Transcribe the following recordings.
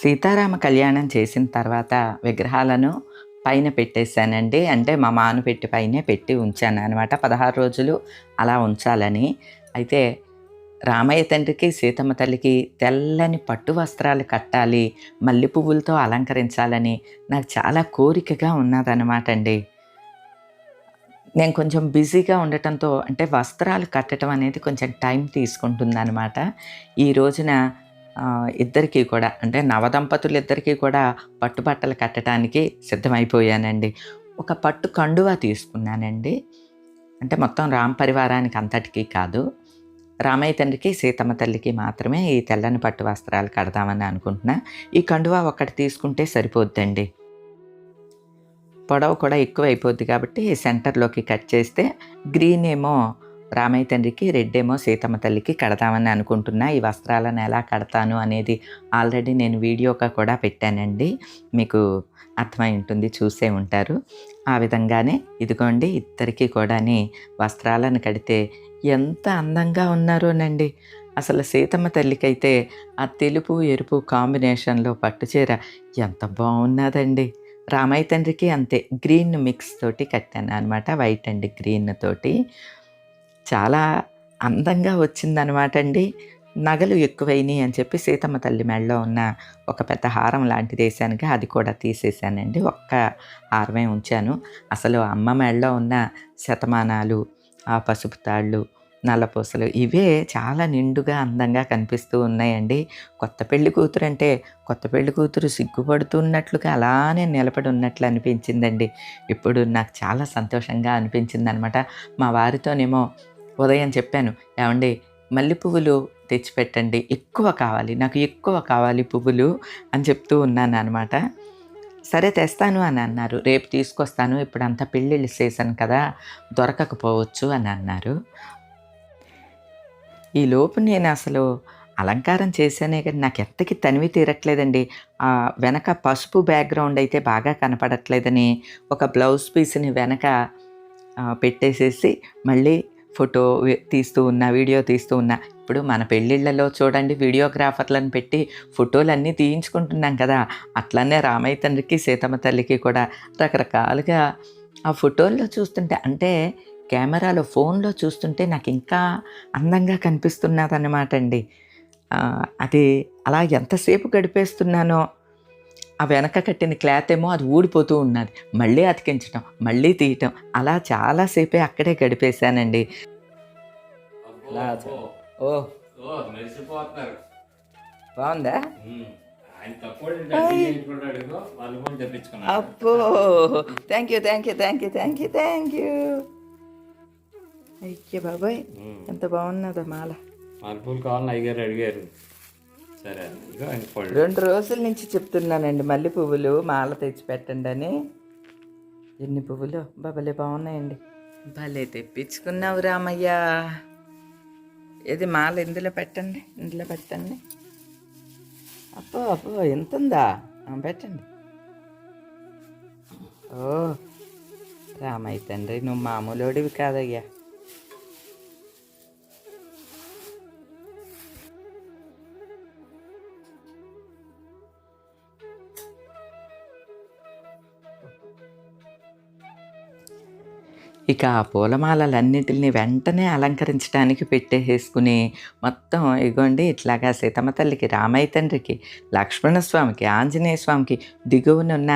సీతారామ కళ్యాణం చేసిన తర్వాత విగ్రహాలను పైన పెట్టేశానండి. అంటే మా మాను పెట్టి పైనే పెట్టి ఉంచాను అనమాట పదహారు రోజులు అలా ఉంచాలని. అయితే రామయ్య తండ్రికి సీతమ్మ తల్లికి తెల్లని పట్టు వస్త్రాలు కట్టాలి మల్లె పువ్వులతో అలంకరించాలని నాకు చాలా కోరికగా ఉన్నదనమాట అండి. నేను కొంచెం బిజీగా ఉండటంతో అంటే వస్త్రాలు కట్టడం అనేది కొంచెం టైం తీసుకుంటుంది అనమాట ఈ రోజున ఇద్దరికీ కూడా అంటే నవదంపతులు ఇద్దరికీ కూడా పట్టుబట్టలు కట్టడానికి సిద్ధమైపోయానండి. ఒక పట్టు కండువా తీసుకున్నానండి. అంటే మొత్తం రామ పరివారానికి అంతటికీ కాదు. రామయ్య తండ్రికి సీతమ్మ తల్లికి మాత్రమే ఈ తెల్లని పట్టు వస్త్రాలు కడదామని అనుకుంటున్నా. ఈ కండువా ఒక్కటి తీసుకుంటే సరిపోద్దండి. పొడవు కూడా ఎక్కువ అయిపోద్ది కాబట్టి సెంటర్లోకి కట్ చేస్తే గ్రీన్ ఏమో రామయ్య తండ్రికి రెడ్డేమో సీతమ్మ తల్లికి కడతామని అనుకుంటున్నా. ఈ వస్త్రాలను ఎలా కడతాను అనేది ఆల్రెడీ నేను వీడియోగా కూడా పెట్టానండి. మీకు అర్థమై ఉంటుంది చూసే ఉంటారు. ఆ విధంగానే ఇదిగోండి ఇద్దరికి కూడాని వస్త్రాలను కడితే ఎంత అందంగా ఉన్నారోనండి. అసలు సీతమ్మ తల్లికైతే ఆ తెలుపు ఎరుపు కాంబినేషన్లో పట్టుచీర ఎంత బాగున్నదండి. రామయ్య తండ్రికి అంతే గ్రీన్ మిక్స్ తోటి కట్టాను అనమాట వైట్ అండ్ గ్రీన్ తోటి. చాలా అందంగా వచ్చిందనమాట అండి నగలు ఎక్కువైనాయి అని చెప్పి సీతమ్మ తల్లి మెడలో ఉన్న ఒక పెద్ద హారం లాంటిది వేసానుగా అది కూడా తీసేసానండి ఒక్క హారమే ఉంచాను. అసలు అమ్మ మెడలో ఉన్న శతమానాలు ఆ పసుపు తాళ్ళు నల్లపూసలు ఇవే చాలా నిండుగా అందంగా కనిపిస్తూ ఉన్నాయండి. కొత్త పెళ్ళి కూతురు అంటే కొత్త పెళ్ళి కూతురు సిగ్గుపడుతున్నట్లుగా అలానే నిలబడి ఉన్నట్లు అనిపించిందండి. ఇప్పుడు నాకు చాలా సంతోషంగా అనిపించింది అనమాట మా వారితోనేమో ఉదయం చెప్పాను ఏమండి మల్లె పువ్వులు తెచ్చిపెట్టండి ఎక్కువ కావాలి నాకు ఎక్కువ కావాలి పువ్వులు అని చెప్తూ ఉన్నాను అనమాట సరే తెస్తాను అని అన్నారు. రేపు తీసుకొస్తాను ఇప్పుడు అంతా పెళ్ళిళ్ళు సీజన్ కదా దొరకకపోవచ్చు అని అన్నారు. ఈ లోపు నేను అసలు అలంకారం చేశానే కానీ నాకు ఎంతకి తనివి తీరట్లేదండి. ఆ వెనక పసుపు బ్యాక్గ్రౌండ్ అయితే బాగా కనపడట్లేదని ఒక బ్లౌజ్ పీస్ని వెనక పెట్టేసేసి మళ్ళీ ఫోటో తీస్తూ ఉన్నా వీడియో తీస్తూ ఉన్నా ఇప్పుడు మన పెళ్ళిళ్ళలో చూడండి వీడియోగ్రాఫర్లను పెట్టి ఫోటోలన్నీ తీయించుకుంటున్నాం కదా. అట్లనే రామయ్య తండ్రికి సీతమ్మ తల్లికి కూడా రకరకాలుగా ఆ ఫోటోల్లో చూస్తుంటే అంటే కెమెరాలో ఫోన్లో చూస్తుంటే నాకు ఇంకా అందంగా కనిపిస్తున్నదన్నమాట అండి అది అలా ఎంతసేపు గడిపేస్తున్నానో ఆ వెనక కట్టిన క్లాత్ ఏమో అది ఊడిపోతూ ఉన్నది. మళ్ళీ అతికించటం మళ్ళీ తీయటం అలా చాలాసేపే అక్కడే గడిపేశానండి. ఓ. బాగుందా? అబ్బో. Thank you thank you thank you thank you thank you అయ్యే బాబాయ్. ఎంత బాగున్నదో మాల. మల్లెపూలు కావాలని అయ్యారు అడిగారు. రెండు రోజుల నుంచి చెప్తున్నానండి మల్లె పువ్వులు మాల తెచ్చి పెట్టండి అని ఎన్ని పువ్వులు? భలే బాగున్నాయండి. భలే తెప్పించుకున్నావు రామయ్య. ఇది మాల ఇందులో పెట్టండి ఇందులో పెట్టండి. అప్పో అప్పో ఎంత ఉందా ఆ, పెట్టండి. ఓ రామయ్య తండ్రి నువ్వు మామూలోడివి కాదయ్యా. ఇక ఆ పూలమాలలన్నిటిని వెంటనే అలంకరించడానికి పెట్టేసేసుకుని మొత్తం ఇగోండి ఇట్లాగా సీతమ్మ తల్లికి రామయ్య తండ్రికి లక్ష్మణస్వామికి ఆంజనేయ స్వామికి దిగువనున్న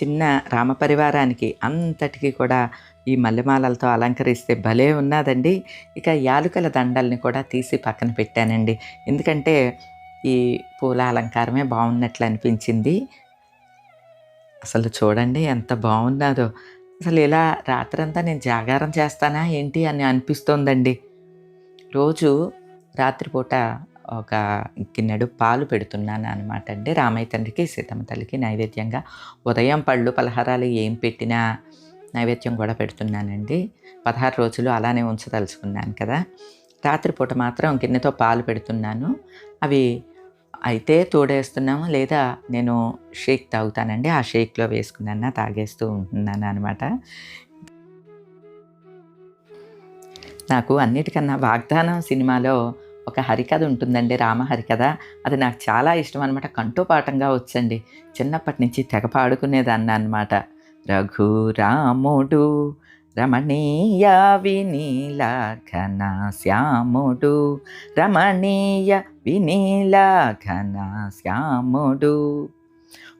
చిన్న రామ పరివారానికి అంతటికి కూడా ఈ మల్లెమాలలతో అలంకరిస్తే భలే ఉన్నదండి. ఇక యాలుకల దండల్ని కూడా తీసి పక్కన పెట్టానండి. ఎందుకంటే ఈ పూల అలంకారమే బాగున్నట్లు అనిపించింది. అసలు చూడండి ఎంత బాగున్నదో. అసలు ఇలా రాత్రంతా నేను జాగారం చేస్తానా ఏంటి అని అనిపిస్తోందండి. రోజు రాత్రిపూట ఒక గిన్నెడు పాలు పెడుతున్నాను అనమాట అండి. రామయ్య తండ్రికి సీతమ్మ తల్లికి నైవేద్యంగా ఉదయం పళ్ళు పలహారాలు ఏం పెట్టినా నైవేద్యం కూడా పెడుతున్నానండి. పదహారు రోజులు అలానే ఉంచదలుచుకున్నాను కదా. రాత్రిపూట మాత్రం గిన్నెతో పాలు పెడుతున్నాను. అవి అయితే తోడేస్తున్నాము లేదా నేను షేక్ తాగుతానండి ఆ షేక్లో వేసుకున్నా తాగేస్తూ ఉంటున్నాను అనమాట నాకు అన్నిటికన్నా వాగ్దానం సినిమాలో ఒక హరికథ ఉంటుందండి రామ హరికథ. అది నాకు చాలా ఇష్టం అనమాట కంటోపాఠంగా వచ్చండి. చిన్నప్పటి నుంచి తెగ పాడుకునేదాన్ని అనమాట రఘురాముడు రమణీయ వినీల ఘన శ్యాముడు రమణీయ వినీల ఘన శ్యాముడు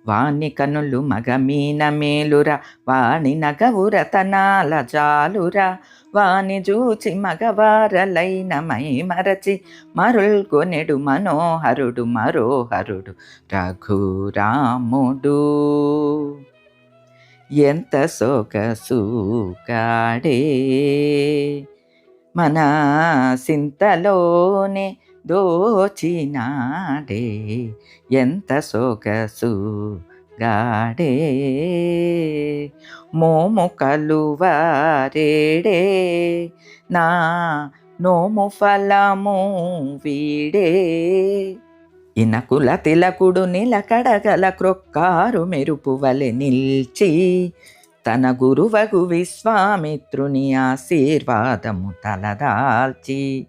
వాణి కనులు మగమీన మేలురా వాణి నగవుర తనాల జాలురా. వాణి జూచి మగవారలైన మై మరచి మరుల్కొనెడు మనోహరుడు మరోహరుడు రఘురాముడు. ఎంత సొగసూకాడే మన సింతలోనే దోచినాడే. ఎంత సొగసు గాడే మోము కలువారేడే. నా నోము ఫలము వీడే. ఇనకుల తిలకుడు నిలకడగల క్రొక్కారు మెరుపు వలె నిల్చి. తన గురువగు విశ్వామిత్రుని ఆశీర్వాదము తలదాల్చి.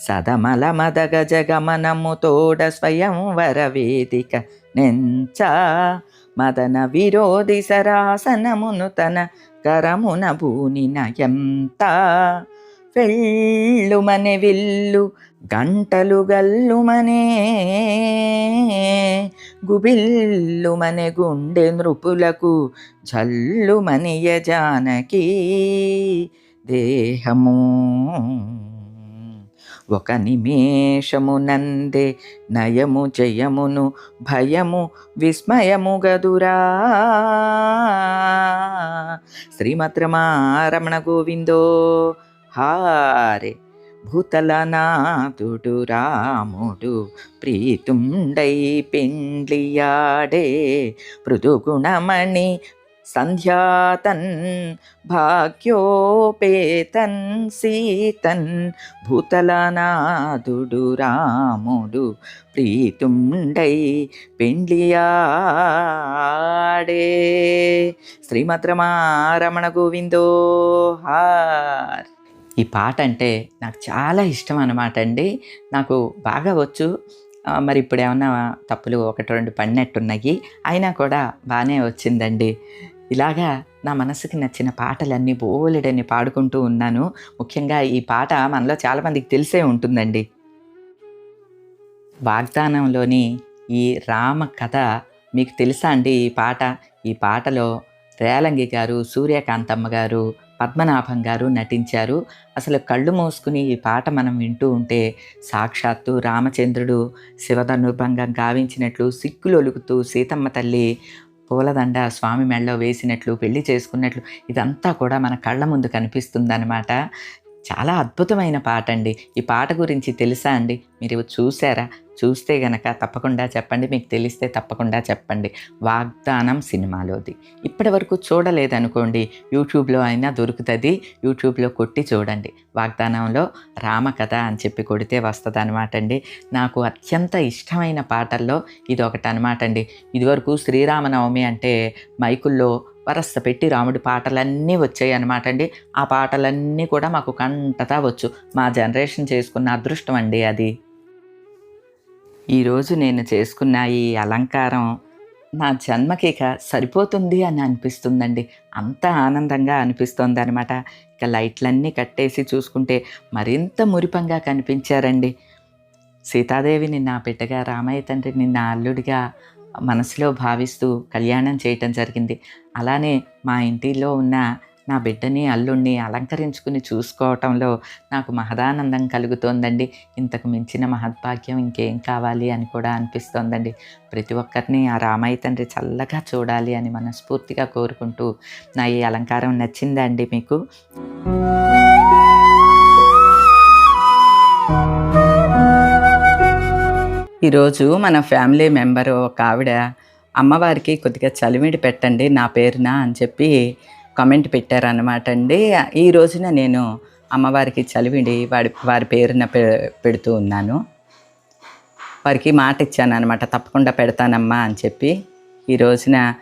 సదమల మదగ జగమనము తోడ స్వయంవర వేదిక నెంచ. మదన విరోధి సరాసనమును తన కరమున భూనిన ఎంత వెళ్ళుమనే విల్లు గంటలు గల్లుమనే గుబిల్లుమనే గుండె నృపులకు జల్లుమనియ జానకి దేహము. ఒక నిమేషమునందే నయము జయమును భయము విస్మయము గదురా. శ్రీమత్ రమణ గోవిందో హారే భూతలనాథుడు రాముడు ప్రీతుండై పెండ్లియాడే. మృదుగుణమణి సంధ్యాతన్ భాగ్యోపేతన్ సీతన్ భూతలనాథుడు రాముడు ప్రీతుండై పెండ్లియాడే. శ్రీమత్ రమణ గోవిందో హార్. ఈ పాట అంటే నాకు చాలా ఇష్టం అనమాట అండి. నాకు బాగా వచ్చు. మరి ఇప్పుడు ఏమన్నా తప్పులు ఒకటి రెండు పడినట్టున్నాయి అయినా కూడా బాగానే వచ్చిందండి. ఇలాగా నా మనసుకి నచ్చిన పాటలన్నీ బోలెడని పాడుకుంటూ ఉన్నాను. ముఖ్యంగా ఈ పాట మనలో చాలామందికి తెలిసే ఉంటుందండి. వాగ్దానంలోని ఈ రామ కథ మీకు తెలుసా అండి ఈ పాట? ఈ పాటలో రేలంగి గారు సూర్యకాంతమ్మ గారు పద్మనాభం గారు నటించారు. అసలు కళ్ళు మూసుకుని ఈ పాట మనం వింటూ ఉంటే సాక్షాత్తు రామచంద్రుడు శివధనుర్భంగం గావించినట్లు సిక్కులు ఒలుగుతూ సీతమ్మ తల్లి పూలదండ స్వామి మెళ్ళలో వేసినట్లు పెళ్ళి చేసుకున్నట్లు ఇదంతా కూడా మన కళ్ళ ముందు కనిపిస్తుందన్నమాట. చాలా అద్భుతమైన పాట అండి ఈ పాట గురించి తెలుసా అండి? మీరు చూసారా? చూస్తే గనక తప్పకుండా చెప్పండి. మీకు తెలిస్తే తప్పకుండా చెప్పండి. వాగ్దానం సినిమాలోది. ఇప్పటి వరకు చూడలేదనుకోండి. యూట్యూబ్లో అయినా దొరుకుతుంది. యూట్యూబ్లో కొట్టి చూడండి. వాగ్దానంలో రామకథ అని చెప్పి కొడితే వస్తుంది అనమాట అండి నాకు అత్యంత ఇష్టమైన పాటల్లో ఇది ఒకటి అనమాట అండి ఇదివరకు శ్రీరామనవమి అంటే మైకుల్లో వరస పెట్టి రాముడి పాటలన్నీ వచ్చాయి అనమాట అండి. ఆ పాటలన్నీ కూడా మాకు కంటతా వచ్చు. మా జనరేషన్ చేసుకున్న అదృష్టం అండి అది. ఈరోజు నేను చేసుకున్న ఈ అలంకారం నా జన్మకి ఇక సరిపోతుంది అని అనిపిస్తుందండి. అంత ఆనందంగా అనిపిస్తుంది అనమాట ఇక లైట్లన్నీ కట్టేసి చూసుకుంటే మరింత మురిపంగా కనిపించారండి. సీతాదేవిని నా బిడ్డగా రామయ్య తండ్రిని నా అల్లుడిగా మనసులో భావిస్తూ కళ్యాణం చేయటం జరిగింది. అలానే మా ఇంటిలో ఉన్న నా బిడ్డని అల్లుడిని అలంకరించుకుని చూసుకోవటంలో నాకు మహదానందం కలుగుతోందండి. ఇంతకు మించిన మహద్భాగ్యం ఇంకేం కావాలి అని కూడా అనిపిస్తోందండి. ప్రతి ఒక్కరిని ఆ రామయ్య తండ్రి చల్లగా చూడాలి అని మనస్ఫూర్తిగా కోరుకుంటూ నా ఈ అలంకారం నచ్చిందా అండి మీకు? ఈరోజు మన ఫ్యామిలీ మెంబర్ ఒక ఆవిడ అమ్మవారికి కొద్దిగా చలిమిడి పెట్టండి నా పేరున అని చెప్పి కామెంట్ పెట్టారనమాట అండి. ఈ రోజున నేను అమ్మవారికి చలివిడి వాడి వారి పేరున పె పెడుతూ ఉన్నాను. వారికి మాట ఇచ్చాను అనమాట తప్పకుండా పెడతానమ్మా అని చెప్పి. ఈ రోజున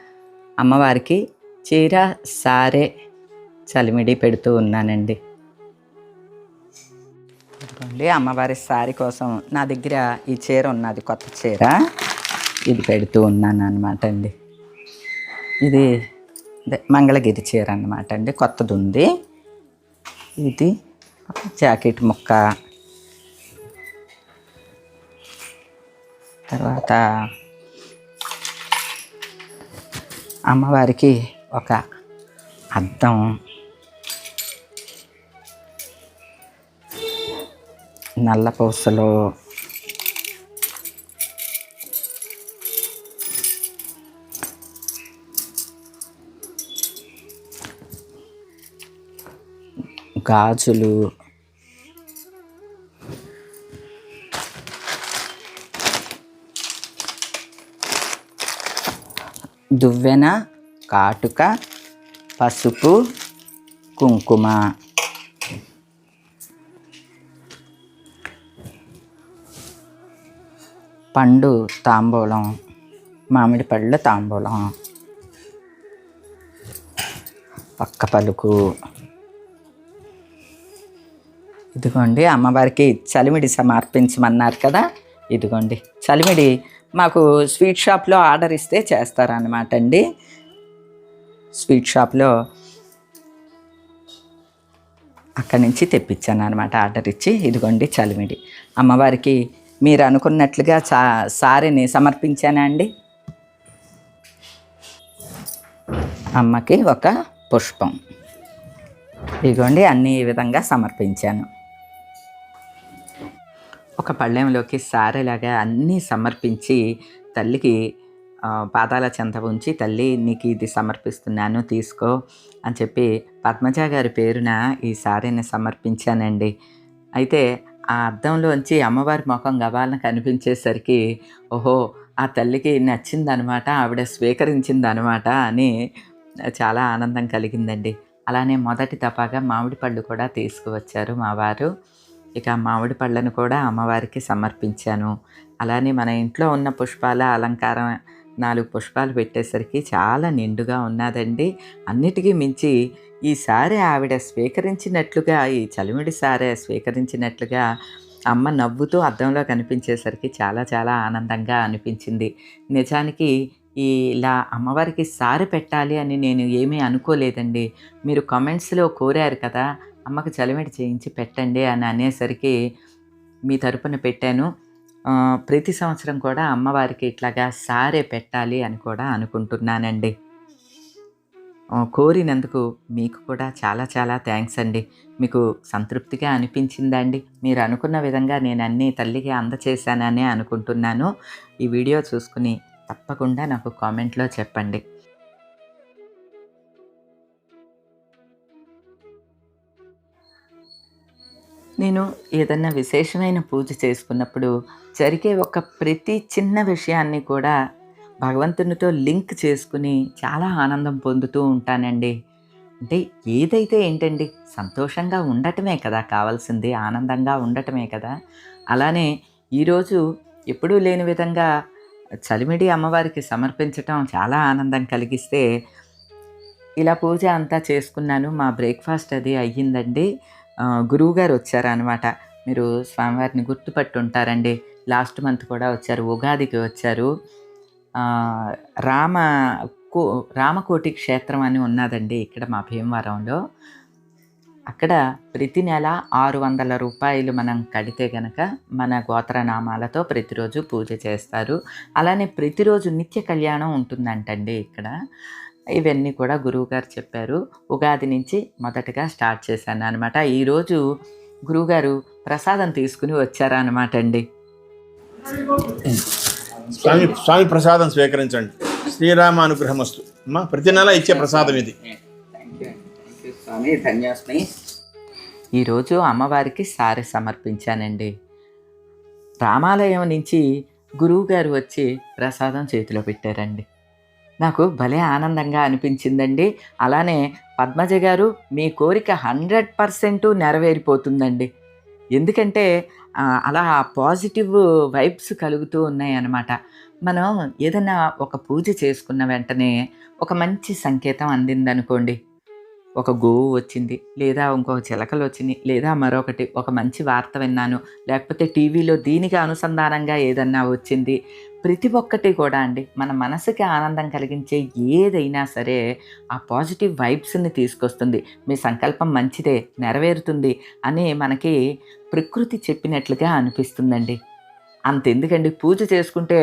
అమ్మవారికి చీర సారే చలిమిడి పెడుతూ ఉన్నానండి. ఇదిగోండి అమ్మవారి సారీ కోసం నా దగ్గర ఈ చీర ఉన్నది కొత్త చీర. ఇది పెడుతూ ఉన్నాను అనమాట అండి. ఇది మంగళగిరి చీర అన్నమాట అండి కొత్తది ఉంది. ఇది జాకెట్ ముక్క. తర్వాత అమ్మవారికి ఒక అద్దం. నల్ల పూసలు గాజులు. దువ్వెన కాటుక పసుపు కుంకుమ. పండు తాంబూలం మామిడి పళ్ళు తాంబూలం పక్క పలుకు. ఇదిగోండి అమ్మవారికి చలిమిడి సమర్పించమన్నారు కదా? ఇదిగోండి చలిమిడి మాకు స్వీట్ షాప్లో ఆర్డర్ ఇస్తే చేస్తారనమాట అండి. స్వీట్ షాప్లో అక్కడి నుంచి తెప్పించాను అనమాట ఆర్డర్ ఇచ్చి. ఇదిగోండి చలిమిడి. అమ్మవారికి మీరు అనుకున్నట్లుగా సా సారీని సమర్పించానా అండి? అమ్మకి ఒక పుష్పం. ఇదిగోండి అన్ని ఈ విధంగా సమర్పించాను. ఒక పళ్ళెంలోకి సారెలాగా అన్నీ సమర్పించి తల్లికి పాదాల చెంత ఉంచి తల్లి నీకు ఇది సమర్పిస్తున్నాను తీసుకో అని చెప్పి పద్మజ గారి పేరున ఈ సారీని సమర్పించానండి. అయితే ఆ అద్దంలోంచి అమ్మవారి ముఖం గబాలను కనిపించేసరికి ఓహో ఆ తల్లికి నచ్చిందనమాట ఆవిడ స్వీకరించిందనమాట అని చాలా ఆనందం కలిగిందండి. అలానే మొదటి తపాగా మామిడి పళ్ళు కూడా తీసుకువచ్చారు మా వారు. ఇక మామిడి పళ్ళను కూడా అమ్మవారికి సమర్పించాను. అలానే మన ఇంట్లో ఉన్న పుష్పాల అలంకారం నాలుగు పుష్పాలు పెట్టేసరికి చాలా నిండుగా ఉన్నదండి. అన్నిటికీ మించి ఈసారి ఆవిడ స్వీకరించినట్లుగా ఈ చలిమిడి సారే స్వీకరించినట్లుగా అమ్మ నవ్వుతూ అద్దంలో కనిపించేసరికి చాలా చాలా ఆనందంగా అనిపించింది. నిజానికి ఈ ఇలా అమ్మవారికి సారి పెట్టాలి అని నేను ఏమీ అనుకోలేదండి. మీరు కామెంట్స్లో కోరారు కదా అమ్మకు చలిమిడి చేయించి పెట్టండి అని అనేసరికి మీ తరపున పెట్టాను. ప్రతి సంవత్సరం కూడా అమ్మవారికి ఇట్లాగా సారే పెట్టాలి అని కూడా అనుకుంటున్నానండి. కోరినందుకు మీకు కూడా చాలా చాలా థ్యాంక్స్ అండి. మీకు సంతృప్తిగా అనిపించిందా అండి? మీరు అనుకున్న విధంగా నేను అన్నీ తల్లికి అందచేశానని అనుకుంటున్నాను. ఈ వీడియో చూసుకుని తప్పకుండా నాకు కామెంట్లో చెప్పండి. నేను ఏదన్నా విశేషమైన పూజ చేసుకున్నప్పుడు జరిగే ఒక ప్రతి చిన్న విషయాన్ని కూడా భగవంతునితో లింక్ చేసుకుని చాలా ఆనందం పొందుతూ ఉంటానండి. అంటే ఏదైతే ఏంటండి సంతోషంగా ఉండటమే కదా కావాల్సింది ఆనందంగా ఉండటమే కదా. అలానే ఈరోజు ఎప్పుడూ లేని విధంగా చలిమిడి అమ్మవారికి సమర్పించటం చాలా ఆనందం కలిగిస్తే ఇలా పూజ అంతా చేసుకున్నాను మా బ్రేక్ఫాస్ట్ అది అయ్యిందండి. గురువుగారు వచ్చారనమాట మీరు స్వామివారిని గుర్తుపట్టుంటారండి. లాస్ట్ మంత్ కూడా వచ్చారు ఉగాదికి వచ్చారు. రామ కో రామకోటి క్షేత్రం అని ఉన్నదండి ఇక్కడ మా భీమవరంలో. అక్కడ ప్రతి నెల ఆరు వందల రూపాయలు మనం కడితే గనక మన గోత్రనామాలతో ప్రతిరోజు పూజ చేస్తారు. అలానే ప్రతిరోజు నిత్య కళ్యాణం ఉంటుందంటండి ఇక్కడ. ఇవన్నీ కూడా గురువుగారు చెప్పారు. ఉగాది నుంచి మొదటగా స్టార్ట్ చేశాను అనమాట ఈరోజు గురువుగారు ప్రసాదం తీసుకుని వచ్చారనమాట అండి. స్వామి స్వామి ప్రసాదం స్వీకరించండి. శ్రీరామ అనుగ్రహమస్తు. అమ్మా ప్రతి నెల ఇచ్చే ప్రసాదం ఇది. స్వామి. ధన్యోస్మి. ఈరోజు అమ్మవారికి సారె సమర్పించానండి. రామాలయం నుంచి గురువుగారు వచ్చి ప్రసాదం చేతిలో పెట్టారండి. నాకు భలే ఆనందంగా అనిపించిందండి. అలానే పద్మజ గారు మీ కోరిక హండ్రెడ్ పర్సెంట్ నెరవేరిపోతుందండి. ఎందుకంటే అలా పాజిటివ్ వైబ్స్ కలుగుతూ ఉన్నాయి అన్నమాట మనం ఏదైనా ఒక పూజ చేసుకున్న వెంటనే ఒక మంచి సంకేతం అందిందనుకోండి. ఒక గోవు వచ్చింది లేదా ఇంకొక చిలకలు వచ్చింది లేదా మరొకటి ఒక మంచి వార్త విన్నాను లేకపోతే టీవీలో దీనికి అనుసంధానంగా ఏదన్నా వచ్చింది ప్రతి ఒక్కటి కూడా అండి. మన మనసుకి ఆనందం కలిగించే ఏదైనా సరే ఆ పాజిటివ్ వైబ్స్ని తీసుకొస్తుంది. మీ సంకల్పం మంచిదే నెరవేరుతుంది అని మనకి ప్రకృతి చెప్పినట్లుగా అనిపిస్తుందండి. అంతెందుకండి? పూజ చేసుకుంటే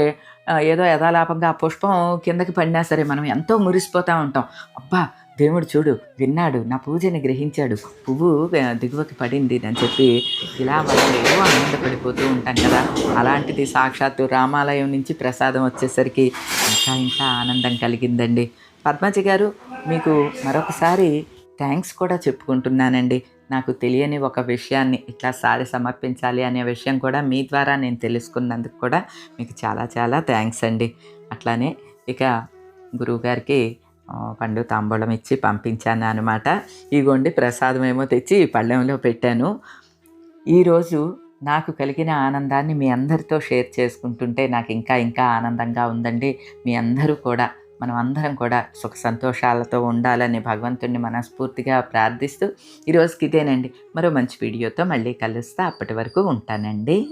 ఏదో యథాలాపంగా ఆ పుష్పం కిందకి పడినా సరే మనం ఎంతో మురిసిపోతూ ఉంటాం. అబ్బా! దేవుడు చూడు విన్నాడు నా పూజని గ్రహించాడు. పువ్వు దిగువకి పడింది అని చెప్పి ఇలా మనం ఏదో ఆనందపడిపోతూ ఉంటాం కదా. అలాంటిది సాక్షాత్తు రామాలయం నుంచి ప్రసాదం వచ్చేసరికి ఇంకా ఇంకా ఆనందం కలిగిందండి. పద్మజ గారు మీకు మరొకసారి థ్యాంక్స్ కూడా చెప్పుకుంటున్నానండి. నాకు తెలియని ఒక విషయాన్ని ఇట్లా సారి సమర్పించాలి అనే విషయం కూడా మీ ద్వారా నేను తెలుసుకున్నందుకు కూడా మీకు చాలా చాలా థ్యాంక్స్ అండి. అట్లానే ఇక గురువుగారికి పండు తాంబూలం ఇచ్చి పంపించాను అనమాట ఇగోండి ప్రసాదం ఏమో తెచ్చి ఈ పళ్ళెంలో పెట్టాను. ఈరోజు నాకు కలిగిన ఆనందాన్ని మీ అందరితో షేర్ చేసుకుంటుంటే నాకు ఇంకా ఇంకా ఆనందంగా ఉందండి. మీ అందరూ కూడా మనం అందరం కూడా సుఖ సంతోషాలతో ఉండాలని భగవంతుణ్ణి మనస్ఫూర్తిగా ప్రార్థిస్తూ ఈరోజుకి ఇదేనండి. మరో మంచి వీడియోతో మళ్ళీ కలుస్తా. అప్పటి వరకు ఉంటానండి.